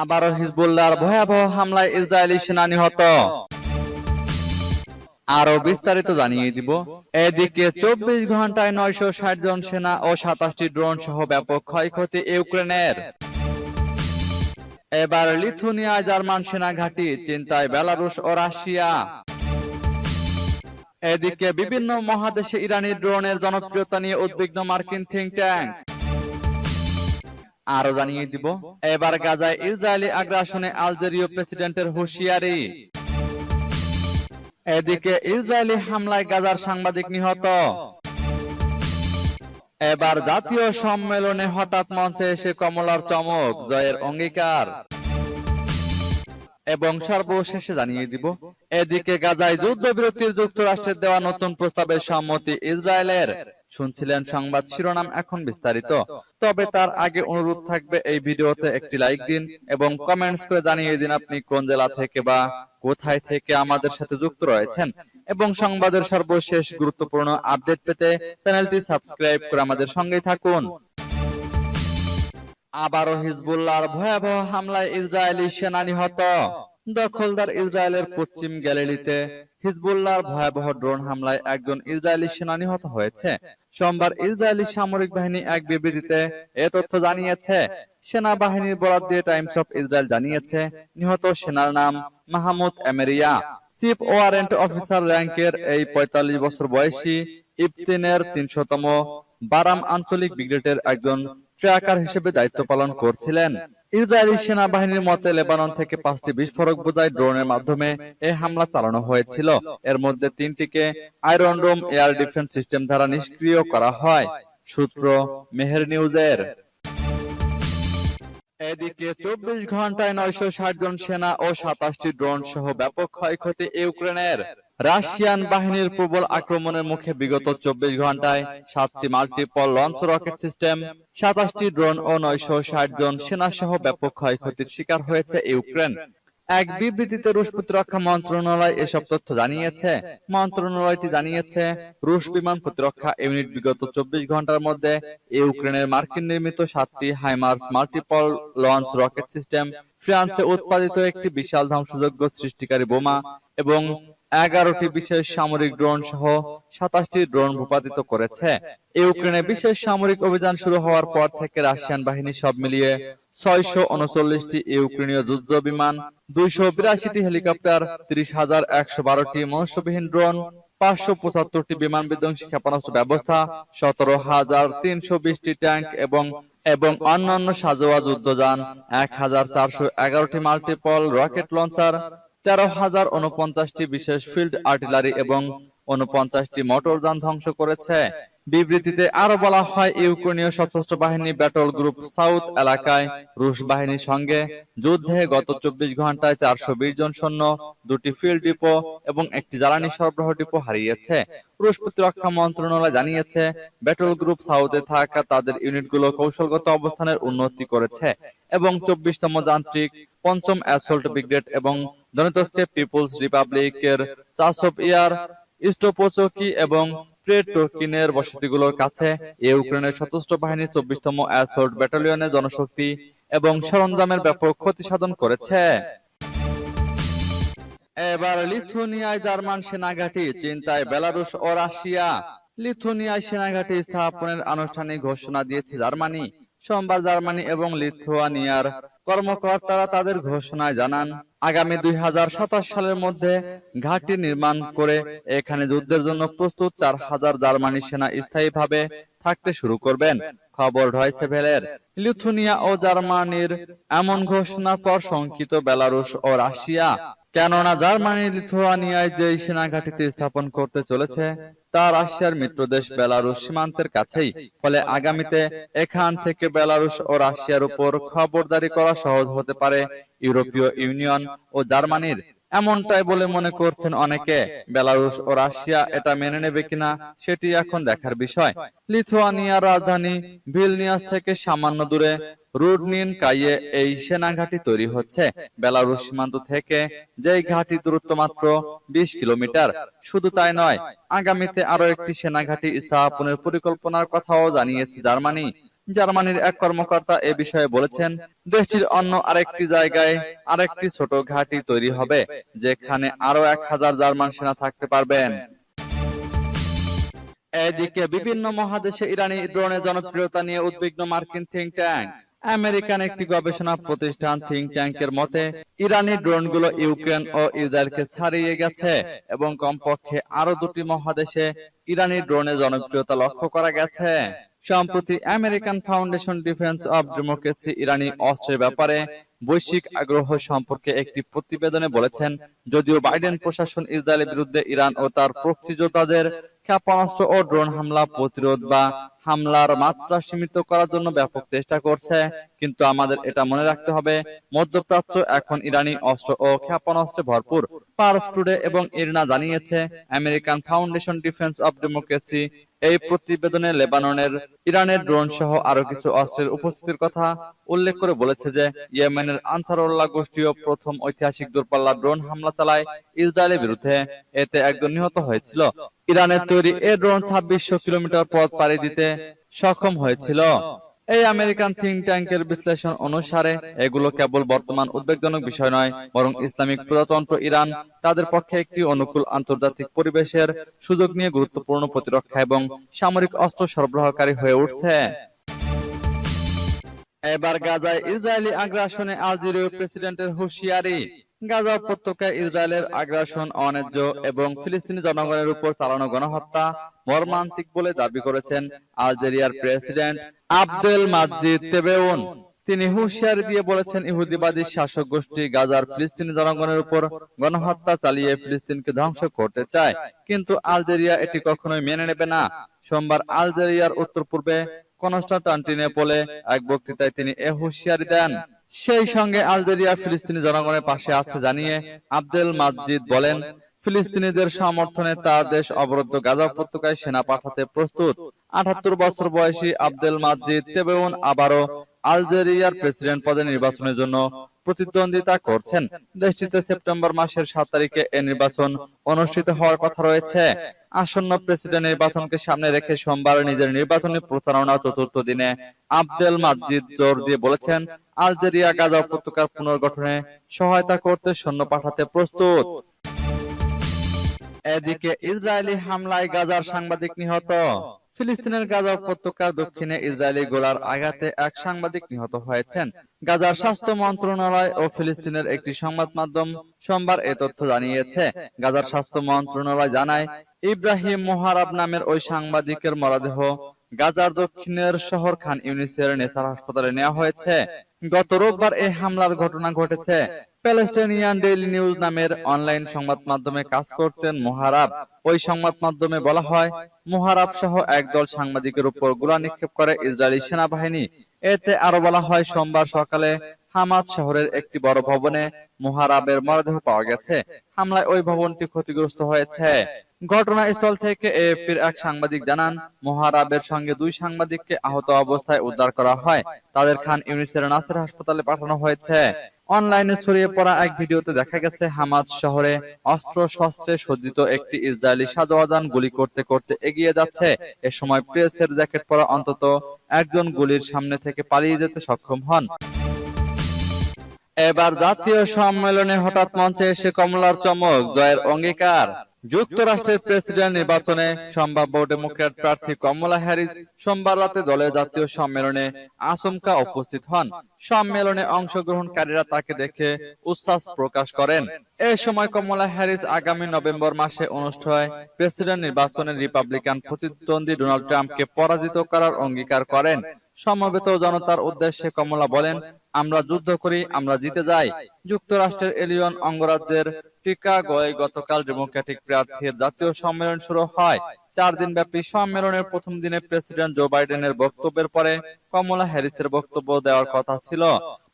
আবারও হিজবুল্লাহর ভয়াবহ হামলায় ইসরায়েলি সেনা নিহত আরও বিস্তারিত জানিয়ে দিব। এদিকে চব্বিশ ঘন্টায় নয়শো ষাট জন সেনা ও সাতাশটি ড্রোন সহ ব্যাপক ক্ষয়ক্ষতি ইউক্রেনের। এবার লিথুনিয়া জার্মান সেনা ঘাঁটি চিন্তায় বেলারুশ ও রাশিয়া। এদিকে বিভিন্ন মহাদেশে ইরানি ড্রোনের জনপ্রিয়তা নিয়ে উদ্বিগ্ন মার্কিন থিঙ্ক ট্যাঙ্ক। আরও জানিয়ে দিব। এবার গাজায় ইসরায়েলি আগ্রাসনে আলজেরীয় প্রেসিডেন্টের হুঁশিয়ারি। এদিকে ইসরায়েলি হামলায় গাজার সাংবাদিক নিহত। এবার জাতীয় সম্মেলনে হঠাৎ মঞ্চে এসে কমলার চমক, জয়ের অঙ্গীকার। এবং সর্বশেষে জানিয়ে দিব, এদিকে গাজায় যুদ্ধবিরতির যুক্তরাষ্ট্রের দেওয়া নতুন প্রস্তাবের সম্মতি ইসরায়েলের। শুনছিলেন সংবাদ শিরোনাম এখন বিস্তারিত। তবে তার আগে অনুরোধ থাকবে এই ভিডিওতে একটি লাইক দিন এবং কমেন্টস করে জানিয়ে দিন আপনি কোন জেলা থেকে বা কোথায় থেকে আমাদের সাথে যুক্ত রয়েছেন। এবং সংবাদের সর্বশেষ গুরুত্বপূর্ণ আপডেট পেতে চ্যানেলটি সাবস্ক্রাইব করে আমাদের সঙ্গেই থাকুন। আবারও হিজবুল্লাহর ভয়াবহ হামলায় ইসরায়েলি সেনা নিহত দখলদার ইসরায়েলের পশ্চিম গ্যালিলিতে। হিজবুল্লাহর ভয়াবহ ড্রোন হামলায় একজন ইসরায়েলি সেনা নিহত হয়েছে। সোমবার ইসরায়েলি সামরিক বাহিনী এক বিবৃতিতে এ তথ্য জানিয়েছে। সেনাবাহিনীর বরাদ দিয়ে টাইমস অফ ইসরায়েল জানিয়েছে, নিহত সেনার নাম মাহমুদ এমেরিয়া। চিফ ওয়ারেন্ট অফিসার র্যাঙ্কের এই পঁয়তাল্লিশ বছর বয়সী ইফতিনের তিনশতম বারাম আঞ্চলিক ব্রিগেডের একজন ট্র্যাকার হিসেবে দায়িত্ব পালন করছিলেন। ইসরায়েলি সেনাবাহিনীর মতে লেবানন থেকে পাঁচটি বিস্ফোরক বোঝাই ড্রোনের মাধ্যমে এই হামলা চালানো হয়েছিল। এর মধ্যে তিনটিকে iron dome air defence system দ্বারা নিষ্ক্রিয় করা হয়। সূত্র মেহের নিউজের। এদিকে চব্বিশ ঘন্টায় নয়শো ষাট জন সেনা ও সাতাশটি ড্রোন সহ ব্যাপক ক্ষয়ক্ষতি ইউক্রেনের। রাশিয়ান বাহিনীর প্রবল আক্রমণের মুখে বিগত চব্বিশ ঘন্টায় সাতটি মাল্টিপল লঞ্চ রকেট সিস্টেম, সাতাশটি ড্রোন ও নয়শো ষাট জন সেনা সহ ব্যাপক ক্ষয়ক্ষতির শিকার হয়েছে ইউক্রেন। এক বিবৃতিতে রুশ প্রতিরক্ষা মন্ত্রণালয় এসব তথ্য জানিয়েছে। মন্ত্রণালয়টি জানিয়েছে, রুশ বিমান প্রতিরক্ষা ইউনিট বিগত চব্বিশ ঘণ্টার মধ্যে ইউক্রেনের মার্কিন নির্মিত সাতটি HIMARS multiple launch rocket system, ফ্রান্সে উৎপাদিত একটি বিশাল ধ্বংসযোগ্য সৃষ্টিকারী বোমা এবং এগারোটি বিশেষ সামরিক ড্রোন সহ সাতাশটি ড্রোন ভূপাতিত করেছে। ইউক্রেনে বিশেষ সামরিক অভিযান শুরু হওয়ার পর থেকে রাশিয়ান বাহিনী সব মিলিয়ে ছয়শো উনচল্লিশটি ইউক্রেনীয় যুদ্ধ বিমান, দুইশো বিরাশিটি হেলিকপ্টার, তিরিশ হাজার একশো বারোটি মনুষ্যবিহীন ড্রোন, পাঁচশো পঁচাত্তরটি বিমান বিধ্বংসী ক্ষেপণাস্ত্র ব্যবস্থা, সতেরো হাজার তিনশো বিশটি ট্যাঙ্ক এবং এবং অন্যান্য সাজোয়া যুদ্ধযান, এক হাজার চারশো এগারোটি মাল্টিপল রকেট লঞ্চার তেরো হাজার উনপঞ্চাশটি বিশেষ ফিল্ড আর্টিলারি এবং উনপঞ্চাশটি মোটরযান ধ্বংস করেছে। বিবৃতিতে আরও বলা হয়, ইউক্রেনীয় সশস্ত্র বাহিনী ব্যাটল গ্রুপ সাউথ এলাকায় রুশ বাহিনীর সঙ্গে যুদ্ধে গত চব্বিশ ঘন্টায় চারশো বিশ জন সৈন্য, দুটি ফিল্ড ডিপো এবং একটি জ্বালানি সরবরাহ ডিপো হারিয়েছে। রুশ প্রতিরক্ষা মন্ত্রণালয় জানিয়েছে ব্যাটল গ্রুপ সাউথে থাকা তাদের ইউনিটগুলো কৌশলগত অবস্থানের উন্নতি করেছে এবং চব্বিশতম যান্ত্রিক, পঞ্চম অ্যাসল্ট ব্রিগেড এবং দনিতস্কে পিপুলস রিপাবলিকের চাসব ইয়ার ইস্টোপোচকি এবং প্রেটোকিনের বসতিগুলোর কাছে ইউক্রেনের সশস্ত্র বাহিনীর চব্বিশতম অ্যাসল্ট ব্যাটালিয়নের জনশক্তি এবং সরঞ্জামের ব্যাপক ক্ষতি সাধন করেছে। এবার লিথুনিয়ায় জার্মান সেনাঘাঁটি, চিন্তায় বেলারুশ ও রাশিয়া। লিথুনিয়ায় সেনাঘাঁটি স্থাপনের আনুষ্ঠানিক ঘোষণা দিয়েছে জার্মানি। সোমবার জার্মানি এবং লিথুয়ানিয়ার কর্মকর্তারা তাদের ঘোষণায় জানান আগামী দুই হাজার সাতাশ সালের মধ্যে ঘাটটি নির্মাণ করে এখানে যুদ্ধের জন্য প্রস্তুত চার হাজার জার্মানি সেনা স্থায়ীভাবে থাকতে শুরু করবেন। খবর রয়েছে ভেলের। লিথুনিয়া ও জার্মানির এমন ঘোষণার পর শঙ্কিত বেলারুশ ও রাশিয়া কেননা জার্মানি লিথুয়ানিয়ায় যেই সেনা ঘাঁটিতে স্থাপন করতে চলেছে তা রাশিয়ার মিত্রদেশ বেলারুশ সীমান্তের কাছেই। ফলে আগামীতে এখান থেকে বেলারুশ ও রাশিয়ার উপর খবরদারি করা সহজ হতে পারে। ইউরোপীয় ইউনিয়ন ও জার্মানির এমনটাই বলে মনে করছেন অনেকে। বেলারুশ ও রাশিয়া এটা মেনে নেবে কিনা সেটি এখন দেখার বিষয়। লিথুয়ানিয়ার রাজধানী ভিলনিয়াস থেকে সামান্য দূরে রুডনিন কাইয়ে এই সেনা ঘাঁটি তৈরি হচ্ছে। বেলারুশ সীমান্ত থেকে যেই ঘাঁটি দূরত্ব মাত্র বিশ কিলোমিটার। শুধু তাই নয় আগামীতে আরও একটি সেনা ঘাঁটি স্থাপনের পরিকল্পনার কথাও জানিয়েছে জার্মানি। জার্মানির এক কর্মকর্তা এ বিষয়ে বলেছেন, দেশটির অন্য আরেকটি জায়গায় আরেকটি ছোট ঘাঁটি তৈরি হবে, যেখানে আরও এক হাজার জার্মান সেনা থাকতে পারবেন। এদিকে বিভিন্ন মহাদেশে ইরানি ড্রোনের জনপ্রিয়তা নিয়ে উদ্বিগ্ন মার্কিন থিঙ্ক ট্যাঙ্ক আমেরিকান একটি গবেষণা প্রতিষ্ঠান থিঙ্ক ট্যাঙ্কের মতে, ইরানি ড্রোনগুলো ইউক্রেন ও ইসরায়েলকে ছাড়িয়ে গেছে এবং কমপক্ষে আরও দুটি মহাদেশে ইরানি ড্রোনের জনপ্রিয়তা লক্ষ্য করা গেছে। সম্প্রতি American foundation defence of democracy ইরানি অস্ত্রের ব্যাপারে বৈশ্বিক আগ্রহ সম্পর্কে একটি প্রতিবেদনে বলেছেন, যদিও বাইডেন প্রশাসন ইসরায়েলের বিরুদ্ধে ইরান ও তার প্রক্সি যোদ্ধাদের ক্ষেপণাস্ত্র ও ড্রোন হামলা, প্রতিরোধ বা হামলার মাত্রা সীমিত করার জন্য ব্যাপক চেষ্টা করছে, কিন্তু আমাদের এটা মনে রাখতে হবে, মধ্যপ্রাচ্য এখন ইরানি অস্ত্র ও ক্ষেপণাস্ত্রে ভরপুর। পার্স টুডে এবং ইরনা জানিয়েছে, American foundation defence of democracy এই প্রতিবেদনে লেবাননের, ইরানের ড্রোন সহ আরও কিছু অস্ত্রের উপস্থিতির কথা উল্লেখ করে বলেছে যে ইয়েমেনের আনসারুল্লাহ গোষ্ঠীও প্রথম ঐতিহাসিক দূরপাল্লা ড্রোন হামলা চালায় ইসরায়েলের বিরুদ্ধে। এতে একজন নিহত হয়েছিল। ইরানের তৈরি এ ড্রোন ছাব্বিশশো কিলোমিটার পথ পাড়ি দিতে সক্ষম হয়েছিল। এই আমেরিকান থিঙ্ক ট্যাঙ্কের বিশ্লেষণ অনুসারে, এগুলো কেবল বর্তমান উদ্বেগজনক বিষয় নয়, বরং ইসলামিক প্রজাতন্ত্র ইরান তাদের পক্ষে একটি অনুকূল আন্তর্জাতিক পরিবেশের সুযোগ নিয়ে গুরুত্বপূর্ণ প্রতিরক্ষা এবং সামরিক অস্ত্র সরবরাহকারী হয়ে উঠছে। এবার গাজায় ইসরায়েলি আগ্রাসনে আলজেরীয় প্রেসিডেন্টের হুঁশিয়ারি। গাজা উপত্যকায় ইসরায়েলের আগ্রাসন, অন্যায্য এবং ফিলিস্তিনি জনগণের উপর চালানো গণহত্যা মর্মান্তিক বলে দাবি করেছেন আলজেরিয়ার প্রেসিডেন্ট আবদেল মাজিদ তেবেউন। তিনি হুঁশিয়ারি দিয়ে বলেছেন ইহুদিবাদী শাসক গোষ্ঠী গাজার ফিলিস্তিনি জনগণের উপর গণহত্যা চালিয়ে ফিলিস্তিনকে ধ্বংস করতে চায়। কিন্তু আলজেরিয়া এটি কখনোই মেনে নেবে না। সোমবার আলজেরিয়ার উত্তর পূর্বে কনস্টান্টিনেপলে এক বক্তৃতায় তিনি এ হুঁশিয়ারি দেন। সেই সঙ্গে আলজেরিয়া ফিলিস্তিনি জনগণের পাশে আছে জানিয়ে আব্দুল মাজিদ বলেন ফিলিস্তিনিদের সমর্থনে তার দেশ অবরুদ্ধ গাজা উপত্যকায় সেনা পাঠাতে প্রস্তুত। আটাত্তর বছর বয়সী আব্দুল মাজিদ তেবেউন আবারও আলজেরিয়ার প্রেসিডেন্ট পদে নির্বাচনের জন্য প্রতিদ্বন্দ্বিতা করছেন। দেশটিতে সেপ্টেম্বর মাসের সাত তারিখে এ নির্বাচন অনুষ্ঠিত হওয়ার কথা রয়েছে। আসন্ন প্রেসিডেন্ট নির্বাচনকে সামনে রেখে সোমবার নিজের নির্বাচনী প্রচারণা চতুর্থ দিনে আব্দেল মাজিদ জোর দিয়ে বলেছেন আলজেরিয়া গাজা উপত্যকার পুনর্গঠনে সহায়তা করতে সৈন্য পাঠাতে প্রস্তুত। এদিকে ইসরায়েলি হামলায় গাজার সাংবাদিক নিহত। ফিলিস্তিনের গাজা উপত্যকার দক্ষিণে ইসরায়েলি গোলার আঘাতে এক সাংবাদিক নিহত হয়েছেন। গাজার স্বাস্থ্য মন্ত্রণালয় ও ফিলিস্তিনের একটি সংবাদ মাধ্যম সোমবার এ তথ্য জানিয়েছে। গাজার স্বাস্থ্য মন্ত্রণালয় জানায় ইব্রাহিম মোহারাব নামের ওই সাংবাদিকের মরদেহ গাজার দক্ষিণের শহর খান ইউনিসের নেসার হাসপাতালে নেওয়া হয়েছে। গত রোববার এই হামলার ঘটনা ঘটেছে। প্যালেস্টাইনিয়ান ডেইলি নিউজ নামের অনলাইন সংবাদ মাধ্যমে কাজ করতেন মোহারাব। ওই সংবাদ মাধ্যমে বলা হয়, মোহারাব সহ একদল সাংবাদিকের উপর গোলা নিক্ষেপ করে ইসরায়েলি সেনাবাহিনী। এতে আরও বলা হয়, সোমবার সকালে হামাদ শহরের একটি বড় ভবনে মোহারাবের মরদেহ পাওয়া গেছে। হামলায় ওই ভবনটি ক্ষতিগ্রস্ত হয়েছে। ঘটনাস্থল থেকে এএফপির এক সাংবাদিক জানান, মোহারাবের সঙ্গে দুই সাংবাদিককে আহত অবস্থায় উদ্ধার করা হয়। তাদের খান ইউনিসের নাসের হাসপাতালে পাঠানো হয়েছে। অনলাইনে ছড়িয়ে পড়া এক ভিডিওতে দেখা গেছে, হামাদ শহরে অস্ত্র শস্ত্রে সজ্জিত একটি ইসরায়েলি সাজওয়াজান গুলি করতে করতে এগিয়ে যাচ্ছে। এ সময় প্রেসের জ্যাকেট পরা অন্তত একজন গুলির সামনে থেকে পালিয়ে যেতে সক্ষম হন। এবার জাতীয় সম্মেলনে হঠাৎ মঞ্চে এসে কমলার চমক, জয়ের অঙ্গীকার। যুক্তরাষ্ট্রের প্রেসিডেন্ট নির্বাচনে সম্ভাব্য ডেমোক্র্যাট প্রার্থী কমলা হ্যারিস সোমবার রাতে দলের জাতীয় সম্মেলনে আচমকা উপস্থিত হন। সম্মেলনে অংশগ্রহণকারীরা তাকে দেখে উচ্ছ্বাস প্রকাশ করেন। এ সময় কমলা হ্যারিস আগামী নভেম্বর মাসে অনুষ্ঠিত প্রেসিডেন্ট নির্বাচনে রিপাবলিকান প্রতিদ্বন্দ্বী ডোনাল্ড ট্রাম্পকে পরাজিত করার অঙ্গীকার করেন। সমবেত জনতার উদ্দেশ্যে কমলা বলেন আমরা যুদ্ধ করি, আমরা জিতে যাই। যুক্তরাষ্ট্রের এলিয়ন অঙ্গরাজ্যের টিকাগোয় গতকাল ডেমোক্রেটিক প্রার্থীর জাতীয় সম্মেলন শুরু হয়। চার দিন ব্যাপী সম্মেলনের প্রথম দিনে প্রেসিডেন্ট জো বাইডেনের বক্তব্যের পরে কমলা হ্যারিসের বক্তব্য দেওয়ার কথা ছিল।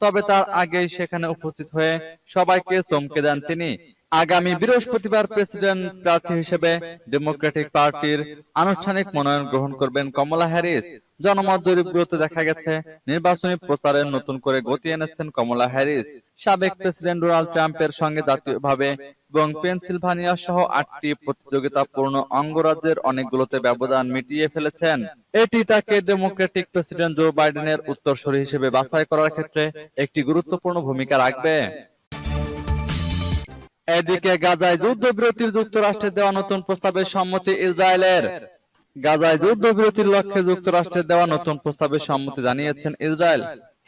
তবে তার আগেই সেখানে উপস্থিত হয়ে সবাইকে চমকে দেন তিনি। আগামী বৃহস্পতিবার প্রেসিডেন্ট প্রার্থী হিসেবে ডেমোক্রেটিক পার্টির আনুষ্ঠানিক মনোনয়ন গ্রহণ করবেন কমলা হ্যারিস। জনমত জরিপগুলোতে দেখা গেছে। নির্বাচনী প্রচারে নতুন করে গতি এনেছেন কমলা হ্যারিস। সাবেক প্রেসিডেন্ট ডোনাল্ড ট্রাম্পের সঙ্গে জাতীয়ভাবে এবং পেনসিলভানিয়া সহ আটটি প্রতিযোগিতাপূর্ণ অঙ্গরাজ্যের অনেকগুলোতে ব্যবধান মিটিয়ে ফেলেছেন। এটি তাকে ডেমোক্রেটিক প্রেসিডেন্ট জো বাইডেনের উত্তরসূরি হিসেবে বাছাই করার ক্ষেত্রে একটি গুরুত্বপূর্ণ ভূমিকা রাখবে। এদিকে গাজায় যুদ্ধবিরতির যুক্তরাষ্ট্রের দেওয়া নতুন প্রস্তাবের সম্মতি ইসরায়েলের। গাজায় যুদ্ধবিরতির লক্ষ্যে যুক্তরাষ্ট্রের দেওয়া নতুন প্রস্তাবের সম্মতি জানিয়েছেন ইসরায়েল।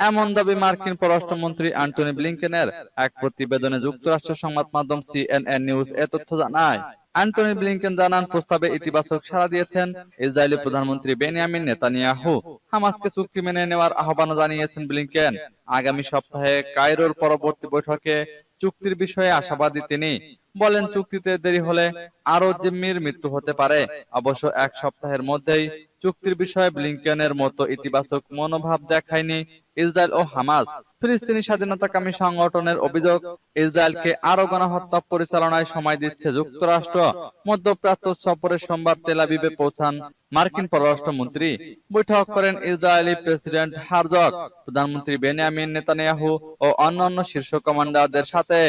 এমন দাবি মার্কিন পররাষ্ট্রমন্ত্রী অ্যান্টনি ব্লিংকেনের এক প্রতিবেদনে যুক্তরাষ্ট্রের সংবাদ মাধ্যম সিএনএন নিউজ এ তথ্য জানায়। অ্যান্টনি ব্লিংকেন জানান প্রস্তাবে ইতিবাচক সাড়া দিয়েছেন ইসরায়েলি প্রধানমন্ত্রী বেনিয়ামিন নেতানিয়াহু। হামাসকে চুক্তি মেনে নেওয়ার আহ্বান জানিয়েছেন ব্লিংকেন। আগামী সপ্তাহে কায়রোর পরবর্তী বৈঠকে চুক্তির বিষয়ে আশাবাদী তিনি। বলেন, চুক্তিতে দেরি হলে আরও জিম্মির মৃত্যু হতে পারে। অবশ্য এক সপ্তাহের মধ্যেই চুক্তির বিষয়ে ব্লিংকেনের মতো ইতিবাচক মনোভাব দেখায়নি ইসরায়েল ও হামাস। ফিলিস্তিনি স্বাধীনতাকামী সংগঠনের অভিযোগ, ইসরায়েলকে আরও গণহত্যা পরিচালনায় সময় দিচ্ছে যুক্তরাষ্ট্র। মধ্যপ্রাচ্য সফরে সোমবার তেলাবিবে পৌঁছান মার্কিন পররাষ্ট্রমন্ত্রী। বৈঠক করেন ইসরায়েলি প্রেসিডেন্ট হারজক, প্রধানমন্ত্রী বেনিয়ামিন নেতানিয়াহু ও অন্যান্য শীর্ষ কমান্ডারদের সাথে।